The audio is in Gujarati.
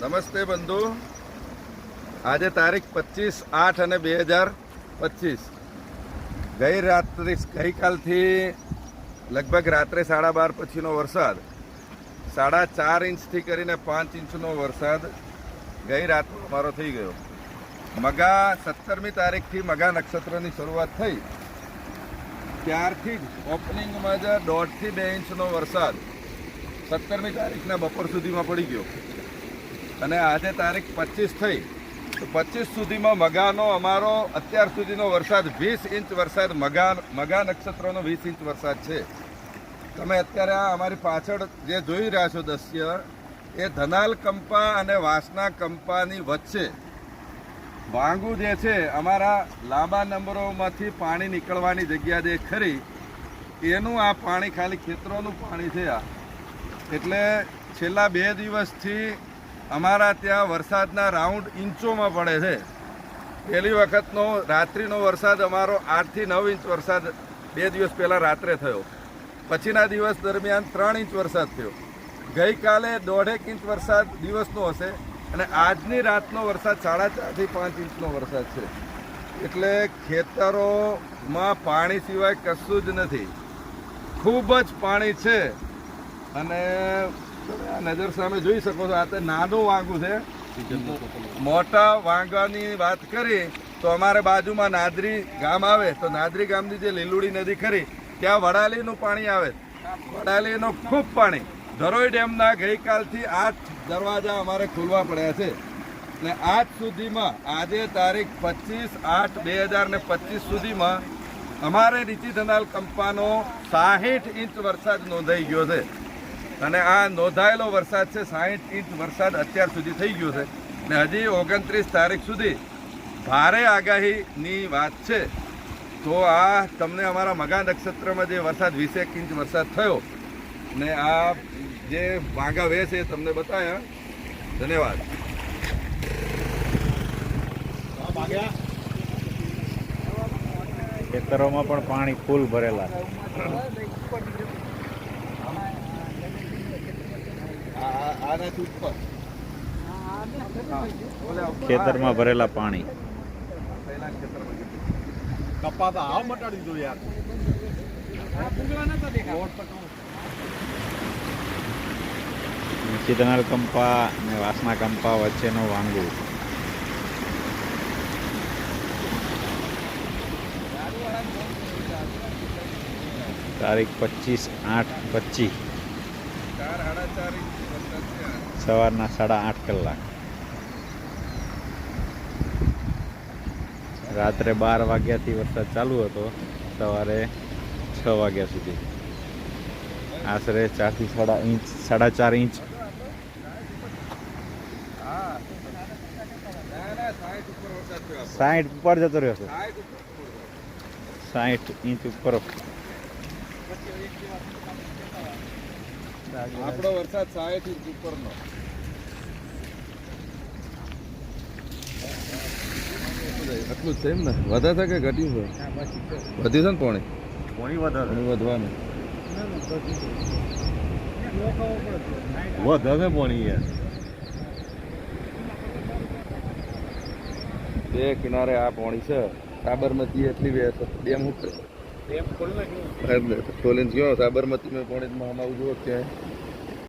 નમસ્તે બંધુ. આજે તારીખ પચીસ આઠ અને બે હજાર પચીસ. ગઈ રાત્રિ, ગઈકાલથી લગભગ રાત્રે સાડા બાર પછીનો વરસાદ. સાડા ચાર ઇંચથી કરીને પાંચ ઇંચનો વરસાદ ગઈ રાત અમારો થઈ ગયો. મગા સત્તરમી તારીખથી મગા નક્ષત્રની શરૂઆત થઈ. ત્યારથી જ ઓપનિંગમાં જ દોઢથી બે ઇંચનો વરસાદ સત્તરમી તારીખના બપોર સુધીમાં પડી ગયો. અને આજે તારીખ પચીસ થઈ. તો પચીસ સુધીમાં મગાનો અમારો, અત્યાર સુધીનો વરસાદ વીસ ઇંચ વરસાદ, મગા મગા નક્ષત્રનો વીસ ઇંચ વરસાદ છે. તમે અત્યારે આ અમારી પાછળ જે જોઈ રહ્યા છો દ્રશ્ય, એ ધનાલ કંપા અને વાસના કંપાની વચ્ચે વાંગુ જે છે, અમારા લાંબા નંબરોમાંથી પાણી નીકળવાની જગ્યા જે ખરી, એનું આ પાણી ખાલી ખેતરોનું પાણી છે આ. એટલે છેલ્લા બે દિવસથી અમારા ત્યાં વરસાદના રાઉન્ડ ઇંચોમાં પડે છે. પહેલી વખતનો, રાત્રિનો વરસાદ અમારો આઠથી નવ ઇંચ વરસાદ બે દિવસ પહેલાં રાત્રે થયો. પછીના દિવસ દરમિયાન ત્રણ ઇંચ વરસાદ થયો. ગઈકાલે દોઢેક ઇંચ વરસાદ દિવસનો હશે અને આજની રાતનો વરસાદ સાડા ચારથી પાંચ ઇંચનો વરસાદ છે. એટલે ખેતરોમાં પાણી સિવાય કશું જ નથી. ખૂબ જ પાણી છે. અને આ નજર સામે જોઈ શકો છો, આ તો નાનું વાંગું છે. મોટા વાંગાની વાત કરી, તો અમારે બાજુમાં નાદરી ગામ આવે, તો નાદરી ગામની જે લીલુડી નદી ખરી, ત્યાં વડાલીનું પાણી આવે. વડાલીનું ખૂબ પાણી. ધરોઈ ડેમના ગઈકાલથી આઠ દરવાજા અમારે ખોલવા પડ્યા છે. ને આજ સુધીમાં, આજે તારીખ પચીસ આઠ બે હજાર ને પચીસ સુધીમાં, અમારે નીચી ધનાલ કંપાનો સાહીઠ ઇંચ વરસાદ નોંધાઈ ગયો છે. અને આ નોંધાયેલો વરસાદ છે, સાહીઠ ઇંચ વરસાદ અત્યાર સુધી થઈ ગયો છે. ને હજી ઓગણત્રીસ તારીખ સુધી ભારે આગાહીની વાત છે. તો આ તમને અમારા મગા નક્ષત્રમાં જે વરસાદ, વીસેક ઇંચ વરસાદ થયો, ને આ જે વાંગા વે છે તમને બતાવ્યા ધન્યવાદ. ખેતરોમાં પણ પાણી ફૂલ ભરેલા આ- આનાથી ઉપર ખેતરમાં ભરેલા પાણી. કપા તો મટાડી યાર. ચિતનાલ કંપા અને વાસના કંપા વચ્ચેનો વાંગુ તારીખ પચીસ આઠ પચીસ ચાર સાડા ચાર ઇંચ વરસાદ છે આ. સવારના સાડા આઠ કલાક. રાત્રે બાર વાગ્યાથી વરસાદ ચાલુ હતો. સવારે છ વાગ્યા સુધી. આશરે ચારથી સાડા ઇંચ સાડા ચાર ઇંચ. સાઠ ઉપર જતો રહ્યો છે સાઠ ઇંચ ઉપર. આપણો વરસાદ સાઠ ઇંચ ઉપરનો. આટલું જ છે એમ ને? વધારે છે કે ઘટ્યું છે? વધ્યું છે ને પોણી? પોણી વધારે. પોણી વધવાનું. વધારે પોણી યાર. બે કિનારે આ પોણી છે. સાબરમતી એટલી બે ડેમ સાબરમતી મેં પોણી માં ઉજવો ક્યાંય.